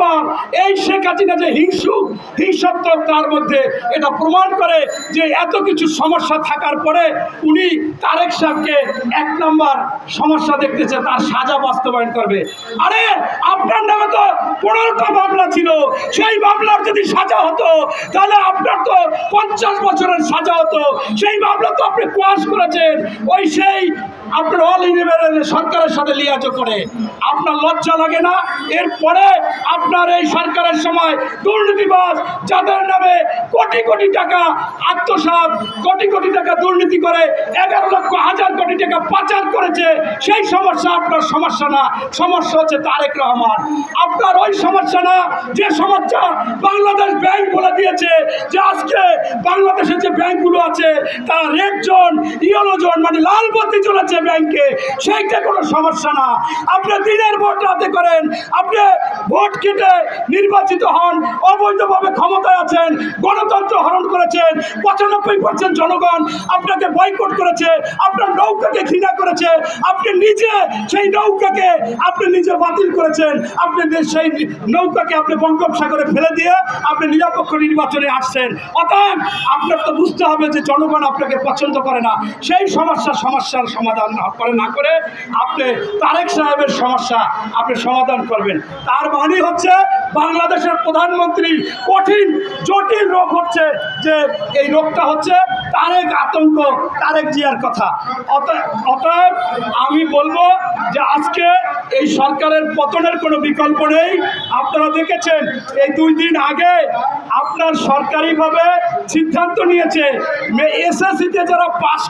Number এই শেখ হাসিনা যে হিংসু হিংসাত্মক তার মধ্যে এটা প্রমাণ করে যে এত কিছু সমস্যা থাকার পরে উনি তারেক সাহেবকে এক নাম্বার সমস্যা দেখতেছে, তার সাজা বাস্তবায়ন করবে। আরে, আপনার নামে তো পনেরোটা মামলা ছিল, সেই মামলার যদি সাজা হতো, তাহলে আপনার তো পঞ্চাশ বছরের সাজা হতো। সেই মামলা তো আপনি কোয়াশ করেছেন, ওই সেই আপনার অল ইন্ডিয়া সরকারের সাথে লিয়াজ করে। আপনার লজ্জা লাগে না? এরপরে আপনার এই সরকারের সময় দুর্নীতিবাজ যাদের নামে কোটি কোটি টাকা আত্মসাৎ, কোটি কোটি টাকা দুর্নীতি করে, এগারো লক্ষ, হাজার কোটি টাকা পাচার করেছে, সেই সমস্যা আপনার সমস্যা না। সমস্যা হচ্ছে তারেক রহমান। আপনার ওই সমস্যা না, যে সমস্যা বাংলাদেশ ব্যাংক বলে দিয়েছে, যে আজকে বাংলাদেশের যে ব্যাংকগুলো আছে, তারা রেড জোন, ইয়েলো জোন মানে লাল বাতি চলেছে ব্যাংকে, সেইটা কোনো সমস্যা না। আপনি দিনের ভোট রাতে করেন, আপনি ভোট কেটে নির্বাচিত হন অবৈধভাবে ক্ষমতায় আছেন গণতন্ত্র হরণ করেছেন। পঁচানব্বই পার্সেন্ট জনগণ আপনাকে বয়কট করেছে, আপনার নৌকাকে ঘৃণা করেছে, আপনি নিজে সেই নৌকাকে আপনি নিজে বাতিল করেছেন। আপনি সেই নৌকাকে আপনি বঙ্গোপসাগরে ফেলে দিয়ে আপনি নিরপেক্ষ নির্বাচনে আসছেন। অতএব আপনার তো বুঝতে হবে যে জনগণ আপনাকে পছন্দ করে না। সেই সমস্যা সমস্যার সমাধান করে না করে আপনি তারেক সাহেবের সমস্যা আপনি সমাধান করবেন। তার মানে হচ্ছে বাংলাদেশের প্রধানমন্ত্রী কঠিন, জটিল রোগ হচ্ছে যে এই রোগটা হচ্ছে তারেক আতঙ্ক, তারেক জিয়ার কথা। অতএব আমি বলব যে আজকে এই সরকারের পতনের কোনো বিকল্প নেই। আপনারা দেখেছেন, এই দুই দিন আগে আপনার সরকারিভাবে সিদ্ধান্ত নিয়েছে এসএসসিতে যারা পাস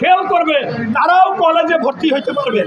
ফেল করবে, তারাও কলেজে ভর্তি হইতে পারবে।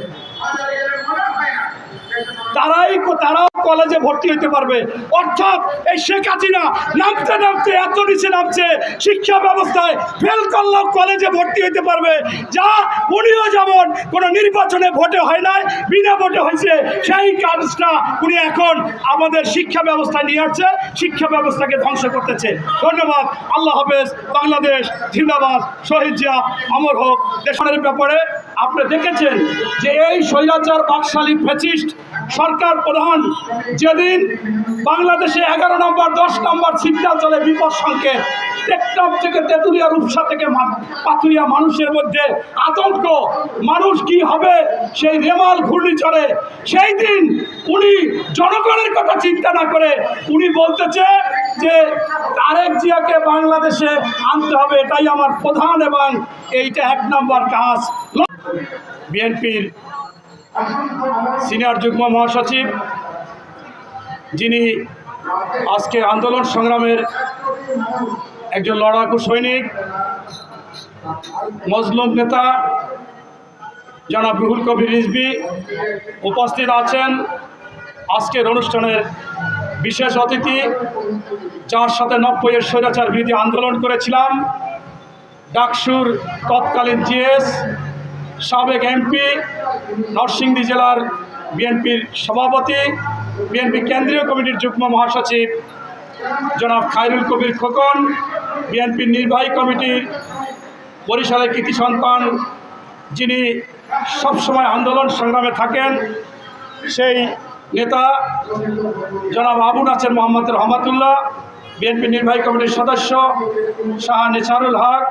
তারাই, তারাও কলেজে ভর্তি হইতে পারবে। অর্থাৎ এই শেখ হাসিনা নামতে নামতে এত নিচে নামছে, শিক্ষা ব্যবস্থায় ফেল করলেও কলেজে ভর্তি হইতে পারবে। যা উনিও যেমন কোনো নির্বাচনে ভোটে হয় নাই, বিনা ভোটে হয়েছে, সেই কাজটা উনি এখন আমাদের শিক্ষা ব্যবস্থায় নিয়ে আসছে, শিক্ষা ব্যবস্থাকে ধ্বংস করতেছে। ধন্যবাদ। আল্লাহ হাফেজ। বাংলাদেশ জিন্দাবাদ। শহীদ জিয়া, অমর হোক। দেশের ব্যাপারে আপনি দেখেছেন যে এই স্বৈরাচার বাকশালী ফ্যাসিস্ট সরকার প্রধান যেদিন বাংলাদেশে এগারো নম্বর, দশ নম্বর সিগন্যাল চলে বিপদ সংকেত টেকটপ থেকে তেঁতুলিয়া রূপসা থেকে পাথুরিয়া মানুষের মধ্যে আতঙ্ক, মানুষ কি হবে? সেই রেমাল ঘূর্ণিঝড়ে। সেই দিন উনি জনগণের কথা চিন্তা না করে উনি বলতেছে যে তারেক জিয়াকে বাংলাদেশে আনতে হবে, এটাই আমার প্রধান এবং এইটা এক নম্বর কাজ। বিএনপির সিনিয়র যুগ্ম মহাসচিব, যিনি আজকে আন্দোলন সংগ্রামের একজন লড়াকু সৈনিক, মজলুম নেতা জনাব রুহুল কবির রিজবি উপস্থিত আছেন। আজকের অনুষ্ঠানের বিশেষ অতিথি, যার সাথে নব্বইয়ের স্বৈরাচার বিরোধী আন্দোলন করেছিলাম, ডাকসুর তৎকালীন জিএস সাবেক এমপি নরসিংদী জেলার বিএনপির সভাপতি, বিএনপি কেন্দ্রীয় কমিটির যুগ্ম মহাসচিব জনাব খায়রুল কবির খোকন বিএনপির নির্বাহী কমিটির বরিশালের কৃতি সন্তান যিনি সবসময় আন্দোলন সংগ্রামে থাকেন, সেই নেতা জনাব আবু নাচের মোহাম্মদ রহমাতুল্লাহ বিএনপি নির্বাহী কমিটির সদস্য শাহ নেসারুল হক,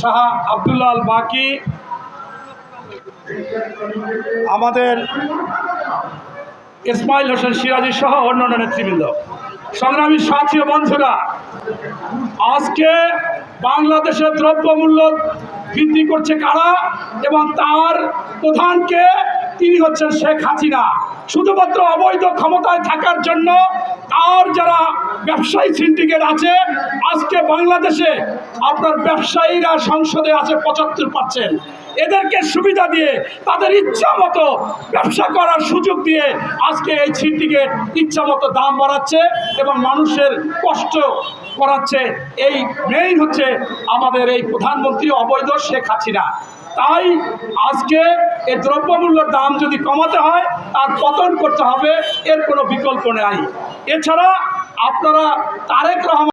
শাহ আবদুল্লাহ বাকি, আমাদের ইসমাইল হোসেন সিরাজি সহ অন্যান্য নেতৃবৃন্দ। সংগ্রামী সাথী বন্ধুরা, আজকে বাংলাদেশের দ্রব্যমূল্য বৃদ্ধি করছে কারা এবং তার প্রধানকে তিনি হচ্ছেন শেখ হাসিনা। শুধুমাত্র অবৈধ ক্ষমতায় থাকার জন্য আর যারা ব্যবসায়ী সিন্ডিকেট আছে, আজকে বাংলাদেশে আপনার ব্যবসায়ীরা সংসদে আছে পঁচাত্তর পার্সেন্ট এদেরকে সুবিধা দিয়ে, তাদের ইচ্ছা মতো ব্যবসা করার সুযোগ দিয়ে আজকে এই সিন্ডিকেট ইচ্ছা মতো দাম বাড়াচ্ছে এবং মানুষের কষ্ট করাচ্ছে। এই মেইন হচ্ছে আমাদের এই প্রধানমন্ত্রী অবৈধ শেখ হাসিনা। তাই আজকে এই দ্রব্যমূল্যের দাম যদি কমাতে হয়, তার পতন করতে হবে, এর কোনো বিকল্প নেই। এছাড়া আপনারা তারেক রহমান